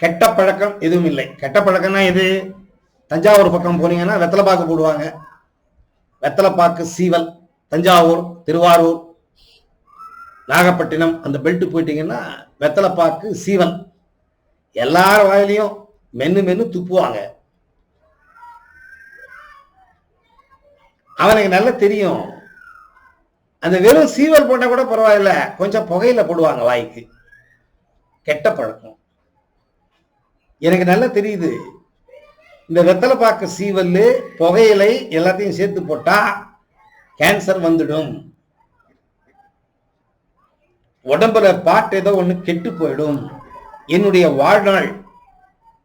கெட்ட பழக்கம் எதுவும் இல்லை. கெட்ட பழக்கம்னா எது? தஞ்சாவூர் பக்கம் போனீங்கன்னா வெத்தலைப்பாக்கு போடுவாங்க. வெத்தலைப்பாக்கு சீவல் தஞ்சாவூர் திருவாரூர் நாகப்பட்டினம் அந்த பெல்ட்டு போயிட்டீங்கன்னா வெத்தலைப்பாக்கு சீவல். எல்லார் வாயிலையும் மென்னு மென்னு துப்புவாங்க. அவனுக்கு நல்லா தெரியும். அந்த வெறும் சீவல் போட்டால் கூட பரவாயில்ல. கொஞ்சம் புகையில போடுவாங்க வாய்க்கு. கெட்ட பழக்கம். எனக்கு நல்லா தெரியுது. இந்த வெத்தலை வெத்தலைப்பாக்கு சீவல் புகையிலை எல்லாத்தையும் சேர்த்து போட்டா கேன்சர் வந்துடும். உடம்புல பாட்டு ஏதோ ஒன்று கெட்டு போயிடும். என்னுடைய வாழ்நாள்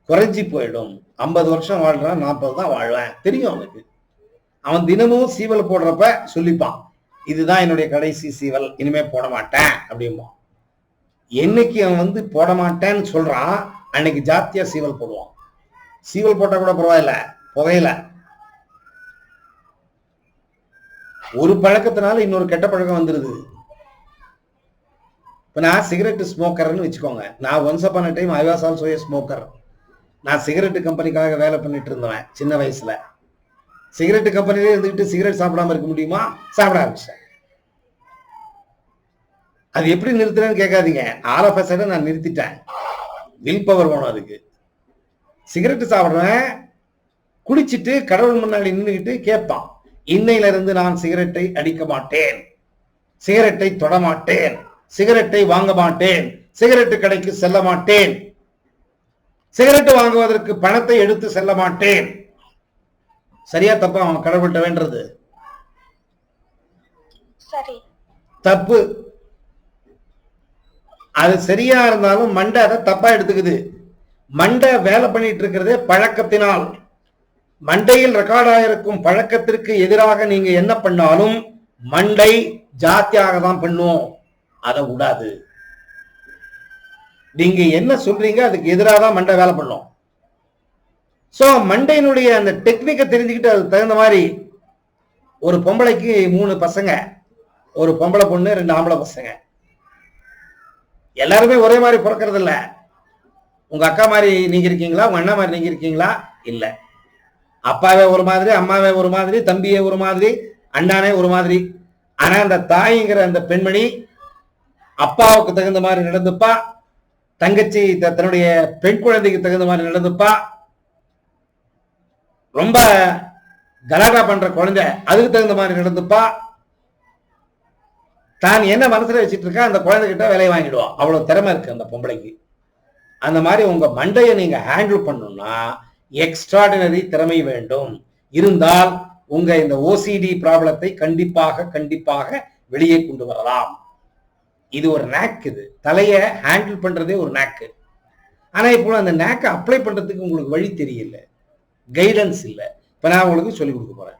குறைஞ்சி போயிடும். ஐம்பது வருஷம் வாழ்றான் நாற்பது தான் வாழ்வேன். தெரியும் அவனுக்கு. அவன் தினமும் சீவல் போடுறப்ப சொல்லிப்பான் இதுதான் என்னுடைய கடைசி சீவல் இனிமே போட மாட்டேன் அப்படிம்பான். என்னைக்கு அவன் வந்து போட மாட்டேன்னு சொல்றான் அன்னைக்கு ஜாத்தியா சீவல் போடுவோம் சீவல் போட்டா கூட பரவாயில்ல புகையில. ஒரு பழக்கத்தினால இன்னொரு கெட்ட பழக்கம் வந்துருது. இப்ப நான் சிகரெட் ஸ்மோக்கர்னு வச்சுக்கோங்க. நான் once அப்பான time I was also a smoker நான் சிகரெட் கம்பெனிக்காக வேலை பண்ணிட்டு இருந்தவன் சின்ன வயசுல. சிகரெட் கம்பெனிலே இருந்துக்கிட்டு சிகரெட் சாப்பிடாம இருக்க முடியுமா? சாப்பிட ஆரம்பிச்சேன் அது எப்படி நிறுத்துறேன்னு கேட்காதீங்க. ஆல் ஆஃப் நான் நிறுத்திட்டேன். வில் பவர் வேணும் அதுக்கு. சிகரெட் சாப்பிடுறேன் குடிச்சிட்டு கடவுள் முன்னாடி நின்றுக்கிட்டு கேட்பான் இன்னையில இருந்து நான் சிகரெட்டை அடிக்க மாட்டேன். சிகரெட்டை தொட மாட்டேன். சிகரெட்டை வாங்க மாட்டேன். சிகரெட்டு கடைக்கு செல்ல மாட்டேன். சிகரெட் வாங்குவதற்கு பணத்தை எடுத்து செல்ல மாட்டேன். சரியா தப்பா அவன் கடவுள்கிட்ட வேண்டது சரி. தப்பு. அது சரியா இருந்தாலும் மண்டை அதை தப்பா எடுத்துக்குது. மண்டை வேலை பண்ணிட்டு இருக்கிறதே பழக்கத்தினால். மண்டையில் ரெக்கார்ட் ஆயிருக்கும் பழக்கத்திற்கு எதிராக நீங்க என்ன பண்ணாலும் மண்டை ஜாத்தியாக தான் பண்ணும். அதை விடாது. நீங்க என்ன சொல்றீங்க அதுக்கு எதிராக தான் மண்டை வேலை பண்ணும். சோ மண்டையினுடைய அந்த டெக்னிக்கை தெரிஞ்சுக்கிட்டு அதுக்கு தகுந்த மாதிரி ஒரு பொம்பளைக்கு மூணு பசங்க ஒரு பொம்பளை பொண்ணு ரெண்டு ஆம்பளை பசங்க. எல்லாருமே ஒரே மாதிரி பிறக்கிறது இல்ல உங்க அக்கா மாதிரி நீங்க இருக்கீங்களா? உங்க அண்ணா மாதிரி நீங்க இருக்கீங்களா? இல்ல. அப்பாவே ஒரு மாதிரி அம்மாவே ஒரு மாதிரி தம்பியே ஒரு மாதிரி அண்ணானே ஒரு மாதிரி. ஆனா அந்த தாய்ங்கிற அந்த பெண்மணி அப்பாவுக்கு தகுந்த மாதிரி நடந்துப்பா. தங்கச்சி த- தன்னுடைய பெண் குழந்தைக்கு தகுந்த மாதிரி நடந்துப்பா. ரொம்ப கலாட்டா பண்ற குழந்தை அதுக்கு தகுந்த மாதிரி நடந்துப்பா. தான் என்ன மனசுல வச்சுட்டு இருக்கா அந்த குழந்தைகிட்ட விலையை வாங்கிடுவான் அவ்வளவு திறமை இருக்கு அந்த பொம்பளைக்கு. அந்த மாதிரி உங்க மண்டையை நீங்க ஹேண்டில் பண்ணணும்னா எக்ஸ்ட்ராடினரி திறமை வேண்டும். இருந்தால் உங்க இந்த ஓசிடி ப்ராப்ளத்தை கண்டிப்பாக கண்டிப்பாக வெளியே கொண்டு வரலாம். இது ஒரு நேக் இது. தலையை ஹேண்டில் பண்றதே ஒரு நேக்கு ஆனா இப்போ அந்த நேக்கை அப்ளை பண்றதுக்கு உங்களுக்கு வழி தெரியல. கைடன்ஸ் இல்லை. இப்போ நான் உங்களுக்கு சொல்லிக் கொடுக்க போறேன்.